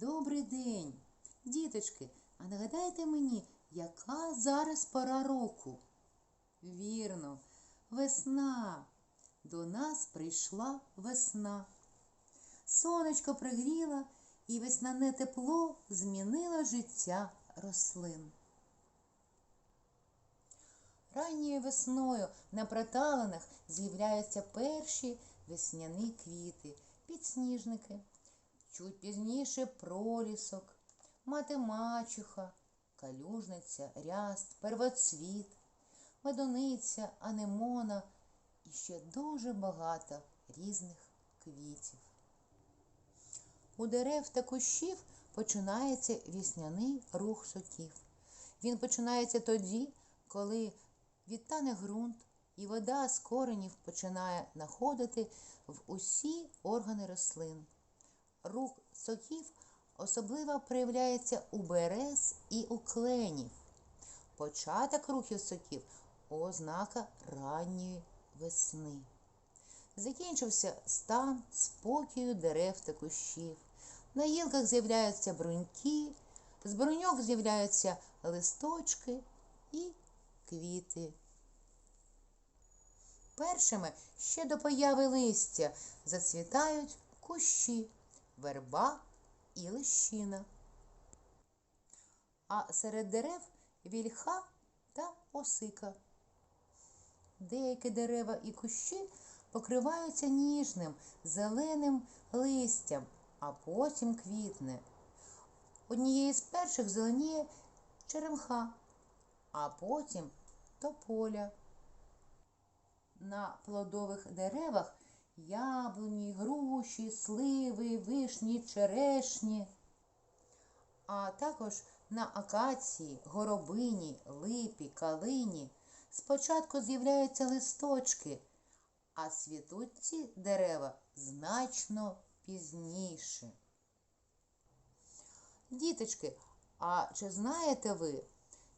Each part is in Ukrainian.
Добрий день, діточки. А нагадайте мені, яка зараз пора року? Вірно, весна. До нас прийшла весна. Сонечко пригріло, і весняне тепло змінило життя рослин. Ранньою весною на проталинах з'являються перші весняні квіти, підсніжники. Чуть пізніше пролісок, мати мачуха, калюжниця, ряст, первоцвіт, медуниця, анемона і ще дуже багато різних квітів. У дерев та кущів починається вісняний рух соків. Він починається тоді, коли відтане ґрунт і вода з коренів починає находити в усі органи рослин. Рух соків особливо проявляється у берез і у кленів. Початок рухів соків ознака ранньої весни. Закінчився стан спокою дерев та кущів. На гілках з'являються бруньки, з бруньок з'являються листочки і квіти. Першими ще до появи листя зацвітають кущі, верба і лищина. А серед дерев вільха та осика. Деякі дерева і кущі покриваються ніжним зеленим листям, а потім квітне. Однією з перших зеленіє черемха, а потім тополя. На плодових деревах яблуні, груші, сливи, вишні, черешні, а також на акації, горобині, липі, калині спочатку з'являються листочки, а цвітуть ці дерева значно пізніше. Діточки, а чи знаєте ви,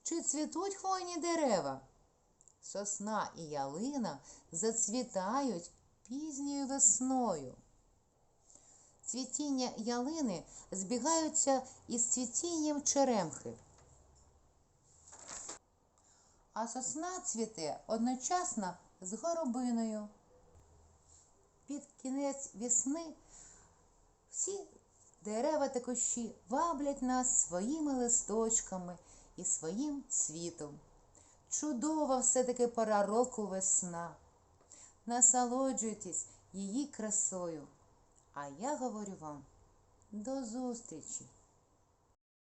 чи цвітуть хвойні дерева? Сосна і ялина зацвітають пізньою весною. Цвітіння ялини збігаються із цвітінням черемхи. А сосна цвіте одночасно з горобиною. Під кінець весни всі дерева та кущі ваблять нас своїми листочками і своїм цвітом. Чудова все-таки пора року весна. Насолоджуйтесь її красою. А я говорю вам до зустрічі!